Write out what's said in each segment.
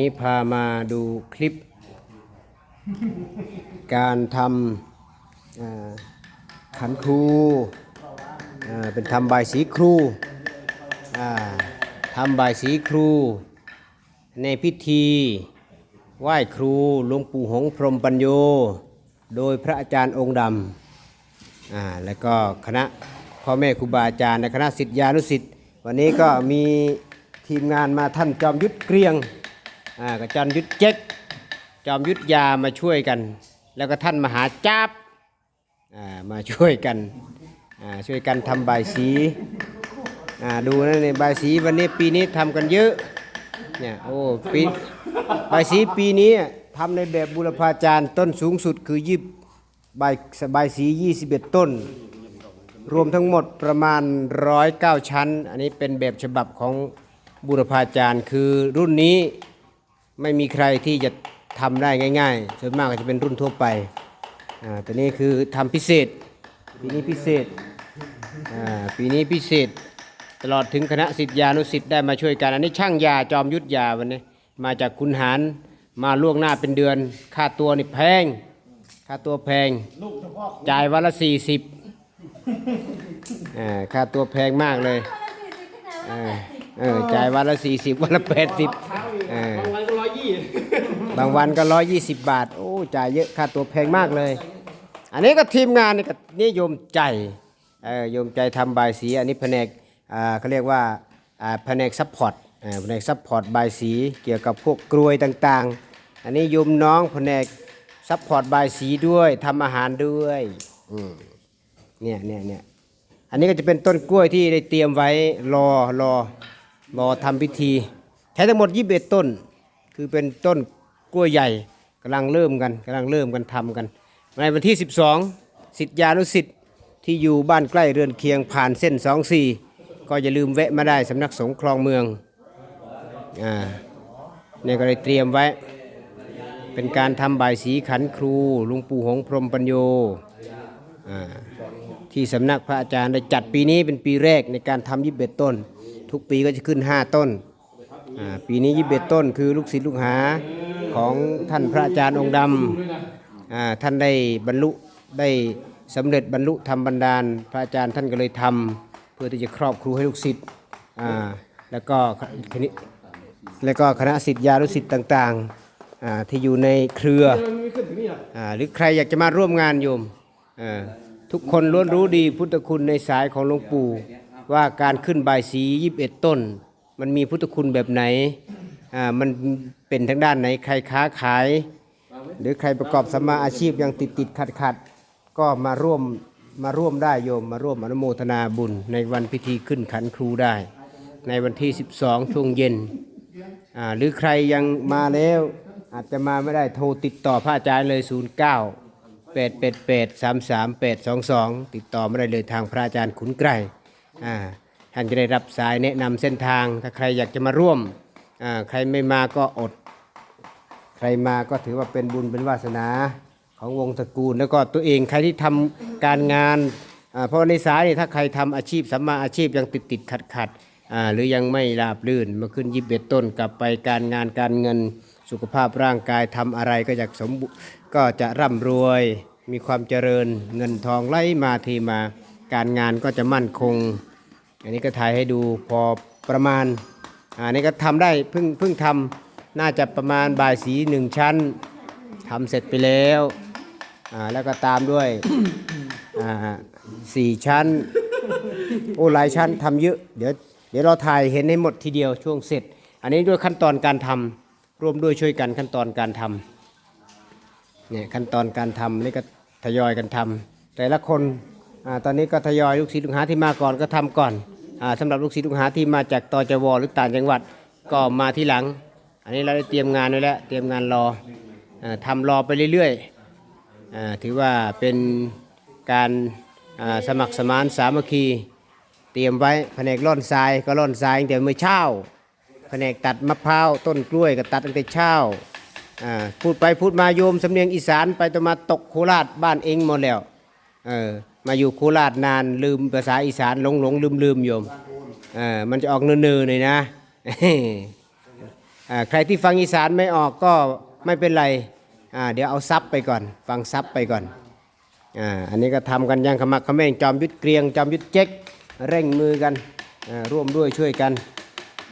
นี้พามาดูคลิป การทำขันครูเป็นทำใบายสีครูทำใบายสีครู ในพิธีไหว้ครูหลวงปู่หงพรมปัญโย โดยพระอาจารย์องค์ดำแล้วก็คณะพ่อแม่ครูบาอาจารย์ในคณะสิทธิานุสิทธิ์วันนี้ก็มีทีมงานมาท่านจอมยุทธเกรียง อ่ากับจอมยุทธเจ๊กจอมยุทธยามาช่วยกัน แล้วก็ท่านมหาจับอ่ามาช่วยกันอ่าช่วยกันทำใบายสีอ่าดูนะในใบายสีวันนี้ปีนี้ทำกันเยอะเนี่ยโอ้ปีใบายสีปีนี้ทำในแบบบุรพาจารย์ต้นสูงสุดคือยิบใบใบายสี 21 ต้น รวมทั้งหมดประมาณ 109 ชั้น อันนี้เป็นแบบฉบับของบุรพาจารย์คือรุ่นนี้ ไม่มีใครที่จะทำได้ง่ายๆ ส่วนมากก็จะเป็นรุ่นทั่วไป อ่า ตัวนี้คือทำพิเศษ ปีนี้พิเศษ อ่า ปีนี้พิเศษ ตลอดถึงคณะสิทธิานุสิทธิ์ได้มาช่วยกัน อันนี้ช่างยาจอมยุทธยาวันนี้ มาจากคุณหาร มาล่วงหน้าเป็นเดือน ค่าตัวนี่แพง ค่าตัวแพง จ่ายวันละสี่สิบอ่า ค่าตัวแพงมากเลย เออ เออ จ่ายวันละสี่สิบวันละแปดสิบเออ บางวันก็ร้อยยี่ บางวันก็ร้อยยี่สิบบาท โอ้จ่ายเยอะค่าตัวแพงมากเลย อันนี้ก็ทีมงานนี่ก็นิยมใจเออโยมใจทำบายสี อันนี้แผนกอ่าเขาเรียกว่าอ่าแผนกซัพพอร์ตอ่าแผนกซัพพอร์ตบายสีเกี่ยวกับพวกกลวยต่างๆ อันนี้โยมน้องแผนกซัพพอร์ตบายสีด้วยทำอาหารด้วยอืมเนี่ยเนี่ยเนี่ยอันนี้ก็จะเป็นต้นกล้วยที่ได้เตรียมไว้รอรอรอทำพิธี ใช้ทั้งหมด 21 ต้น คือเป็นต้น กล้วยใหญ่กำลังเริ่มกันกำลังเริ่มกันทำกัน ในวันที่ 12 สิทธิานุสิทธิ์ที่อยู่บ้านใกล้เรือนเคียงผ่านเส้น 24 ก็อย่าลืมแวะมาได้สำนักสงฆ์คลองเมืองอ่าเนี่ยก็เลยเตรียมไว้ เป็นการทำบายสีขันครูลุงปู่หงพรมปัญโยอ่าที่สำนักพระอาจารย์ได้จัดปีนี้เป็นปีแรกในการทำยิบเบ็ดต้น ทุกปีก็จะขึ้น 5 ต้น ปีนี้ยี่สิบเอ็ดต้นคือลูกศิษย์ลูกหาของท่านพระอาจารย์องค์ดำท่านได้บรรลุได้สำเร็จบรรลุธรรมบันดาล พระอาจารย์ท่านก็เลยทำเพื่อที่จะครอบครูให้ลูกศิษย์แล้วก็คณะแล้วก็คณะศิษยานุศิษย์ต่างๆที่อยู่ในเครือหรออ่าหรือใครอยากจะมาร่วมงานโยมทุกคนล้วนรู้ดีพุทธคุณในสายของหลวงปู่ว่าการขึ้นบายสี 21 ต้น มันมีพุทธคุณแบบไหนอ่ามันเป็นทางด้านไหนใครค้าขาย หรือใครประกอบสมมาอาชีพยังติดติดขัดขัดก็มาร่วมมาร่วมได้โยมมาร่วมอนุโมทนาบุญในวันพิธีขึ้นขันครูได้ ในวันที่ 12 ช่วงเย็นอ่าหรือใครยังมาแล้วอาจจะมาไม่ได้โทรติดต่อพระอาจารย์เลย 09 8 8 8 3 3 8 2 2 ติดต่อไม่ได้เลยทางพระอาจารย์ขุนไกรอ่า ท่านจะได้รับสายแนะนำเส้นทาง ถ้าใครอยากจะมาร่วมใครไม่มาก็อด ใครมาก็ถือว่าเป็นบุญเป็นวาสนาของวงตระกูล แล้วก็ตัวเองใครที่ทำการงานเพราะในสายนี่ถ้าใครทำอาชีพสัมมาอาชีพยังติดติดขัดขัดหรือยังไม่ราบรื่นมาขึ้นยิบเบ็ดต้นกลับไปการงานการเงินสุขภาพร่างกายทำอะไรก็อยากสมบุก็จะร่ำรวยมีความเจริญเงินทองไหลมาทีมา การงานก็จะมั่นคง อันนี้ก็ถ่ายให้ดูพอประมาณอันนี้ก็ทำได้เพิ่งเพิ่งทำน่าจะประมาณบ่ายสีหนึ่งชั้นทำเสร็จไปแล้วอ่าแล้วก็ตามด้วยอ่าสี่ชั้น โอ้หลายชั้นทำเยอะเดี๋ยวเดี๋ยวเราถ่ายเห็นให้หมดทีเดียวช่วงเสร็จ อันนี้ด้วยขั้นตอนการทำร่วมด้วยช่วยกันขั้นตอนการทำเนี่ยขั้นตอนการทำนี่ก็ทยอยกันทำแต่ละคนอาตอนนี้ก็ทยอยลูกศิษย์ลูกหาที่มาก่อนก็ทำก่อน อาสำหรับลูกศิษย์ลูกหาที่มาจากตจวหรือต่างจังหวัดก็มาที่หลัง อันนี้เราได้เตรียมงานไว้แล้วเตรียมงานรออาทำรอไปเรื่อยๆถือว่าเป็นการสมัครสมานสามัคคี เตรียมไว้แผนกร่อนทรายก็ร่อนทรายตั้งแต่เมื่อเช้าแผนกตัดมะพร้าวต้นกล้วยก็ตัดตั้งแต่เช่าพูดไปพูดมาโยมสำเนียงอีสานไปต่อมาตกโคราชบ้านเองหมดแล้วเออ มาอยู่โคราชนานลืมภาษาอีสานหลงหลงลืมลืมโยมเออมันจะออกเนื้อๆหน่อยนะอ่าใครที่ฟังอีสานไม่ออกก็ไม่เป็นไรอ่าเดี๋ยวเอาซับไปก่อน ฟังซับไปก่อนอ่าอันนี้ก็ทำกันยังขมักขม้งจอมยุทธเกรียงจอมยุทธเจ๊กเร่งมือกันอ่าร่วมด้วยช่วยกัน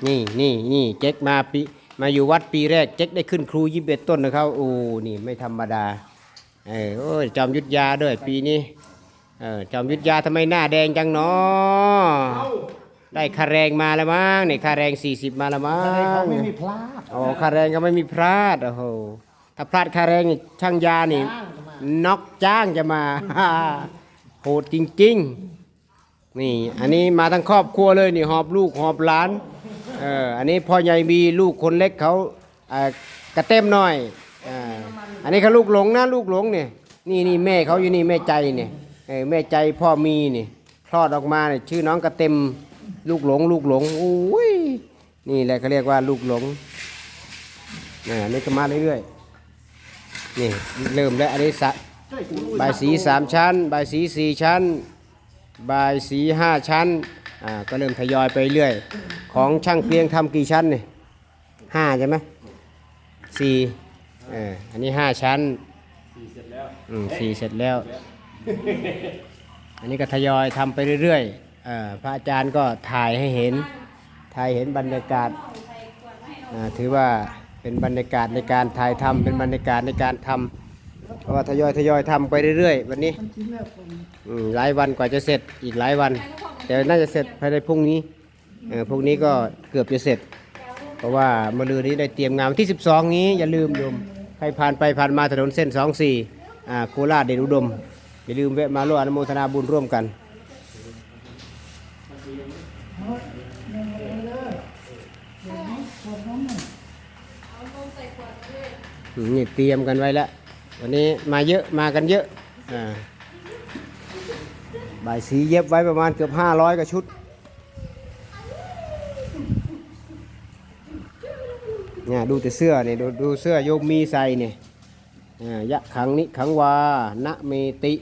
นี่นี่นี่เจ๊กมาปีมาอยู่วัดปีแรกเจ๊กได้ขึ้นครูยี่สิบเอ็ดต้นนะครับโอ้นี่ไม่ธรรมดาเออจอมยุทธยาด้วยปีนี้ เออจอมยุทธยาทำไมหน้าแดงจังเนาะได้ค่าแรงมาแล้วมั้งนี่ค่าแรง 40 มาแล้วมั้งเขาไม่มีพลาดโอ้ค่าแรงก็ไม่มีพลาดโอ้โหถ้าพลาดค่าแรงนี่ช่างยานี่จ้างจะมาน็อกจ้างจะมาโหดจริงๆ นี่ อันนี้มาทั้งครอบครัวเลยนี่หอบลูกหอบหลานเอออันนี้พ่อใหญ่มีลูกคนเล็กเขาเอ่อกระเต็มหน่อยอ่าอันนี้เขาลูกหลงนะลูกหลงเนี่ยนี่นี่แม่เขาอยู่นี่แม่ใจเนี่ยเออ แม่ใจพ่อมีนี่คลอดออกมาเนี่ยชื่อน้องกระเต็มลูกหลง ลูกหลงโอ้ยนี่แหละเขาเรียกว่าลูกหลงอ่นนี้ก็มาเรื่อยๆนี่เริ่มแล้วอันนี้สะบายสีสามชั้นใบสีสี่ชั้นบายสีห้าชั้นอ่าก็เริ่มทยอยไปเรื่อย ของช่างเกลียงทำกี่ชั้นเนี่ยห้าใช่ไหมสี่เอออันนี้ห้าชั้นสี่เสร็จแล้วอืมสี่เสร็จแล้ว อันนี้ก็ทยอยทำไปเรื่อยๆพระอาจารย์ก็ถ่ายให้เห็น ถ่ายเห็นบรรยากาศ ถือว่าเป็นบรรยากาศในการถ่ายทำเป็นบรรยากาศในการทำเพราะว่าทยอยทยอยทำไปเรื่อยๆ วันนี้หลายวันกว่าจะเสร็จอีกหลายวัน แต่น่าจะเสร็จภายในพรุ่งนี้พรุ่งนี้ก็เกือบจะเสร็จ เพราะว่าเมื่อลืนนี้ได้เตรียมงานวันที่ 12 นี้อย่าลืมโยมใครผ่านไปผ่านมาถนนเส้น 24อ่าโคราชเดชอุดม อย่าลืมแวะมาร่วมอนุโมทนาบุญร่วมกันนี่เตรียมกันไว้แล้ว วันนี้มาเยอะมากันเยอะอ่าบายสีเย็บไว้ประมาณเกือบห้าร้อยกว่าชุด เนี่ยดูแต่เสื้อเนี่ยดูดูเสื้อโยมมีใส่เนี่ย ยะขังนิขังวานะเมติ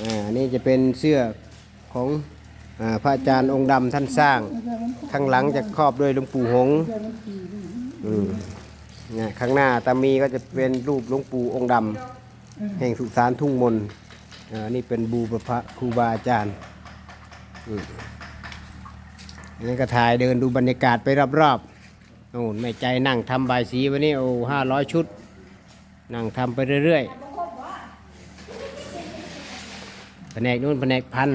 อ่านี่จะเป็นเสื้อของอพระอาจารย์องค์ดำท่านสร้าง ข้างหลังจะครอบด้วยหลวงปู่หงเนี่ยข้างหน้าตามีก็จะเป็นรูปหลวงปู่องค์ดำแห่งสุสานทุ่งมนอ่อนี่เป็นบูปพระครูบาอาจารย์อันนี้ก็ถ่ายเดินดูบรรยากาศไปรอบๆโน่นแม่ใจนั่งทำใบายสีวันนี้โอ้ห้าร้อยชุด นั่งทำไปเรื่อยๆแผนกนู้นแผนกพัน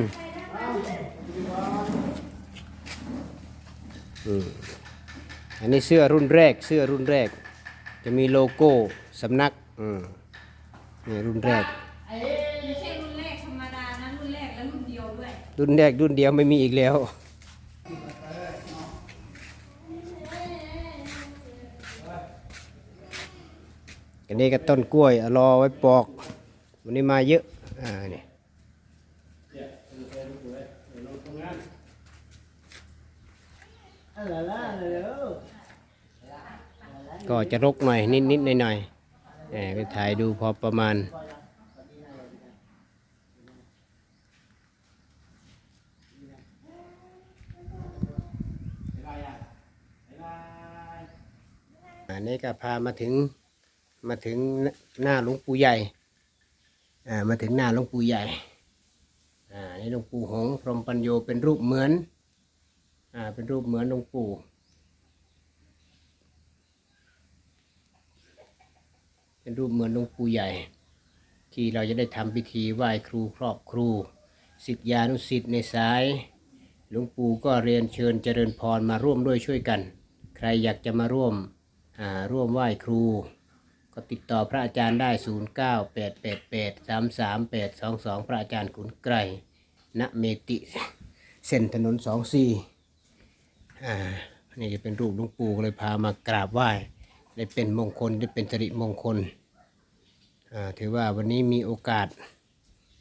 อืมอันนี้เสื้อรุ่นแรก เสื้อรุ่นแรก จะมีโลโก้สำนักอืมนี่รุ่นแรกไม่ใช่รุ่นแรกธรรมดานะรุ่นแรกและรุ่นเดียวด้วย รุ่นแรกรุ่นเดียวไม่มีอีกแล้ว อันนี้ก็ต้นกล้วยอรอไว้ปอก วันนี้มาเยอะ อ่านี่ก็จะรกหน่อยนิดนิดหน่อยหน่อยแหมก็ถ่ายดูพอประมาณ อันนี้ก็พามาถึง มาถึงหน้าหลวงปู่ใหญ่ อ่า มาถึงหน้าหลวงปู่ใหญ่ อ่า นี่หลวงปู่หงพรหมปัญโยเป็นรูปเหมือน อ่า เป็นรูปเหมือนหลวงปู่เป็นรูปเหมือนหลวงปู่ใหญ่ ที่เราจะได้ทำพิธีไหว้ครูครอบครูศิษยานุศิษย์ในสายหลวงปู่ก็เรียนเชิญเจริญพรมาร่วมด้วยช่วยกัน ใครอยากจะมาร่วมอ่าร่วมไหว้ครู ก็ติดต่อพระอาจารย์ได้ 0 9 8 8 8 3 3 8 2 2 พระอาจารย์ขุนไกรณเมติเส้นถนนสองสี่อ่านี่จะเป็นรูปหลวงปู่เลยพามากราบไหว้ได้เป็นมงคลได้เป็นสิริมงคลอ่าถือว่าวันนี้มีโอกาส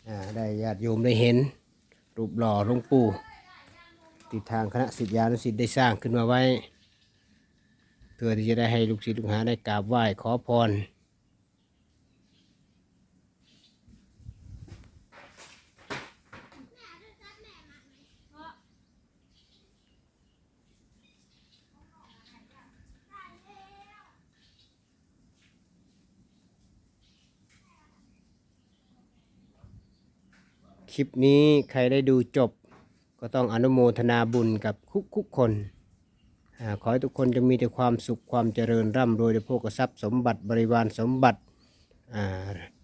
อ่าได้ญาติโยมได้เห็น รูปหล่อหลวงปู่ที่ทางคณะศิษยานุศิษย์ได้สร้างขึ้นมาไว้ เพื่อที่จะได้ให้ลูกศิษย์ลูกหาได้กราบไหว้ขอพรคลิปนี้ใครได้ดูจบก็ต้องอนุโมทนาบุญกับคุกๆคน ขอให้ทุกคนจะมีแต่ความสุขความเจริญร่ำรวยในโภคทรัพย์สมบัติบริวารสมบัติ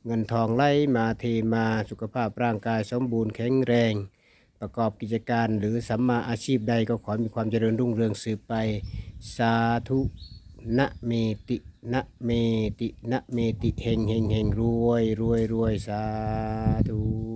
เงินทองไหลมาเทมาสุขภาพร่างกายสมบูรณ์แข็งแรง ประกอบกิจการหรือสัมมาอาชีพใดก็ขอให้มีความเจริญรุ่งเรืองสืบไปสาธุนะเมตินะเมตินะเมติเฮงเฮงเฮงรวยรวยรวยสาธุ